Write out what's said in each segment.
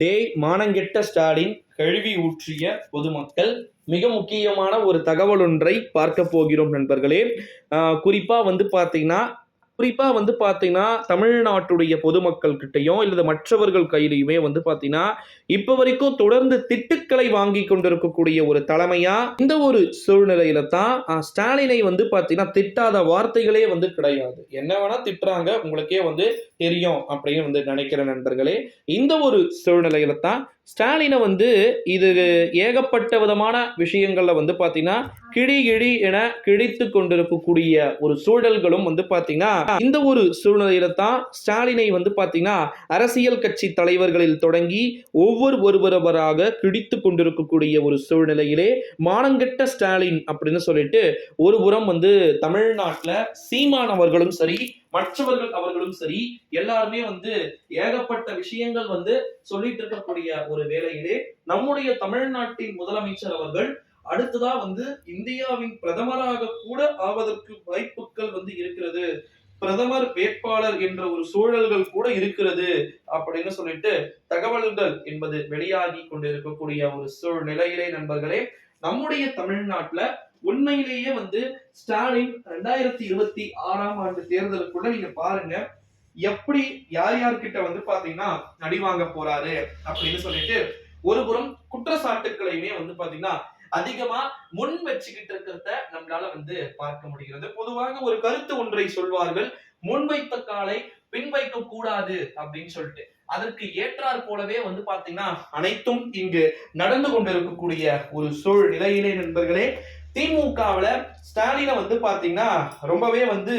டேய் மானங்கெட்ட ஸ்டாலின் கழுவி ஊற்றிய பொதுமக்கள் மிக முக்கியமான ஒரு தகவல் ஒன்றை பார்க்க போகிறோம் நண்பர்களே. ஆஹ் குறிப்பா வந்து பார்த்தீங்கன்னா குறிப்பாக வந்து பார்த்தீங்கன்னா தமிழ்நாட்டுடைய பொதுமக்கள் கிட்டயும் இல்லது மற்றவர்கள் கையிலையுமே வந்து பார்த்தீங்கன்னா இப்போ வரைக்கும் தொடர்ந்து திட்டுக்களை வாங்கி கொண்டிருக்கக்கூடிய ஒரு தலைமையா இந்த ஒரு சூழ்நிலையில தான் ஸ்டாலினை வந்து பார்த்தீங்கன்னா திட்டாத வார்த்தைகளே வந்து கிடையாது. என்ன வேணா திட்டுறாங்க உங்களுக்கே வந்து தெரியும் அப்படின்னு வந்து நினைக்கிற நண்பர்களே இந்த ஒரு சூழ்நிலையில தான் ஸ்டாலினை வந்து இது ஏகப்பட்ட விதமான விஷயங்களில் வந்து பார்த்தீங்கன்னா கிடி கிடி என கிழித்து கொண்டிருக்கக்கூடிய ஒரு சூழல்களும் வந்து பார்த்தீங்கன்னா இந்த ஒரு சூழ்நிலையில தான் ஸ்டாலினை வந்து பார்த்தீங்கன்னா அரசியல் கட்சி தலைவர்களில் தொடங்கி ஒவ்வொரு ஒருவரவராக கிடித்து கொண்டிருக்கக்கூடிய ஒரு சூழ்நிலையிலே மானங்கெட்ட ஸ்டாலின் அப்படின்னு சொல்லிட்டு ஒரு புறம் வந்து தமிழ்நாட்டில் சீமான் அவர்களும் சரி மற்றவர்கள் அவர்களும் சரி எல்லாருமே வந்து ஏகப்பட்ட விஷயங்கள் வந்து சொல்லிட்டு இருக்கக்கூடிய ஒரு வேளையிலே நம்முடைய தமிழ்நாட்டின் முதலமைச்சர் அவர்கள் அடுத்ததா வந்து இந்தியாவின் பிரதமராக கூட ஆவதற்கு வாய்ப்புகள் வந்து இருக்கிறது. பிரதமர் வேட்பாளர் என்ற ஒரு சூழல்கள் கூட இருக்கிறது அப்படின்னு சொல்லிட்டு தகவல்கள் என்பது வெளியாகி கொண்டிருக்கக்கூடிய ஒரு சூழ்நிலையிலே நண்பர்களே நம்முடைய தமிழ்நாட்டுல உண்மையிலேயே வந்து ஸ்டாலின் ரெண்டாயிரத்தி இருபத்தி ஆறாம் ஆண்டு தேர்தலுக்குள்ள நீங்க பாருங்க எப்படி யார் யார்கிட்ட வந்து பாத்தீங்கன்னா அடி வாங்க போறாரு அப்படின்னு சொல்லிட்டு ஒருபுறம் குற்றச்சாட்டுக்களையுமே வந்து பாத்தீங்கன்னா அதிகமா முன் வச்சுக்கிட்டு இருக்கிறத நம்மளால வந்து பார்க்க முடிகிறது. பொதுவாக ஒரு கருத்து ஒன்றை சொல்வார்கள் முன்வைத்த காலை பின்வைக்க கூடாது அப்படின்னு சொல்லிட்டு. அதற்கு ஏற்றார் போலவே வந்து பாத்தீங்கன்னா அனைத்தும் இங்கு நடந்து கொண்டிருக்கக்கூடிய ஒரு சூழ்நிலையிலே நண்பர்களே திமுகவில் ஸ்டாலினை வந்து பார்த்தீங்கன்னா ரொம்பவே வந்து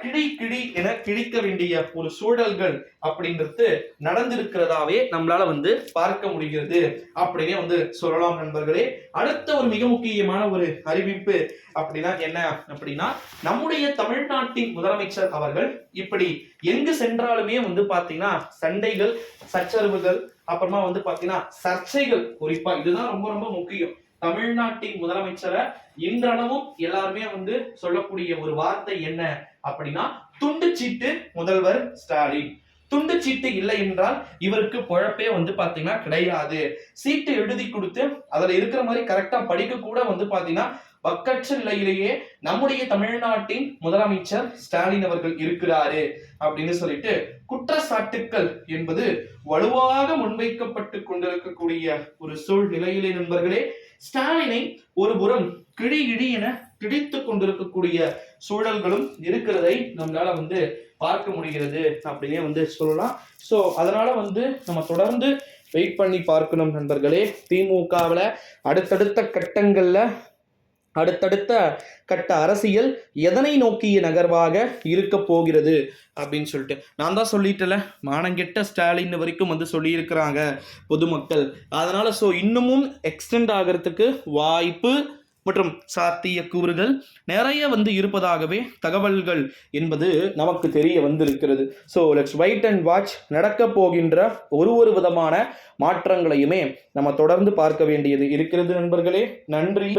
கிழி கிழி என கிழிக்க வேண்டிய ஒரு சூழல்கள் அப்படின்றது நடந்திருக்கிறதாவே நம்மளால வந்து பார்க்க முடிகிறது அப்படின்னே வந்து சொல்லலாம் நண்பர்களே. அடுத்த ஒரு மிக முக்கியமான ஒரு அறிவிப்பு அப்படின்னா என்ன அப்படின்னா நம்முடைய தமிழ்நாட்டின் முதலமைச்சர் அவர்கள் இப்படி எங்கு சென்றாலுமே வந்து பாத்தீங்கன்னா சண்டைகள் சச்சரவுகள் அப்புறமா வந்து பாத்தீங்கன்னா சர்ச்சைகள் குறிப்பா இதுதான் ரொம்ப ரொம்ப முக்கியம். தமிழ்நாட்டின் முதலமைச்சரை இன்றளவும் எல்லாருமே வந்து சொல்லக்கூடிய ஒரு வார்த்தை என்ன அப்படின்னா துண்டு சீட்டு முதல்வர் ஸ்டாலின். துண்டு சீட்டு இல்லை என்றால் இவருக்கு பொழப்பே வந்து பாத்தீங்கன்னா கிடையாது. சீட்டு எழுதி கொடுத்து அதுல இருக்கிற மாதிரி கரெக்டா படிக்க கூட வந்து பாத்தீங்கன்னா வக்கற்ற நிலையிலேயே நம்முடைய தமிழ்நாட்டின் முதலமைச்சர் ஸ்டாலின் அவர்கள் இருக்கிறாரு அப்படின்னு சொல்லிட்டு குற்றச்சாட்டுக்கள் என்பது வலுவாக முன்வைக்கப்பட்டு கொண்டிருக்கக்கூடிய ஒரு சூழ்நிலையிலே நண்பர்களே ஸ்டாலினை ஒருபுறம் கிழி கிழி என கிழித்து கொண்டிருக்கக்கூடிய சூழல்களும் இருக்கிறதை நம்மளால வந்து பார்க்க முடிகிறது அப்படின்னே வந்து சொல்லலாம். ஸோ அதனால வந்து நம்ம தொடர்ந்து வெயிட் பண்ணி பார்க்கணும் நண்பர்களே. திமுகவில் அடுத்தடுத்த கட்டங்களில் அடுத்தடுத்த கட்ட அரசியல் எதனை நோக்கிய நகர்வாக இருக்க போகிறது அப்படின்னு சொல்லிட்டு. நான் தான் சொல்லிட்டல மானங்கெட்ட ஸ்டாலின் வரைக்கும் வந்து சொல்லியிருக்கிறாங்க பொதுமக்கள். அதனால் ஸோ இன்னமும் எக்ஸ்டெண்ட் ஆகிறதுக்கு வாய்ப்பு மற்றும் சாத்திய கூறுகள் நிறைய வந்து இருப்பதாகவே தகவல்கள் என்பது நமக்கு தெரிய வந்திருக்கிறது. So let's wait and watch நடக்க போகின்ற ஒரு ஒரு விதமான மாற்றங்களையுமே நம்ம தொடர்ந்து பார்க்க வேண்டியது இருக்கிறது நண்பர்களே. நன்றி.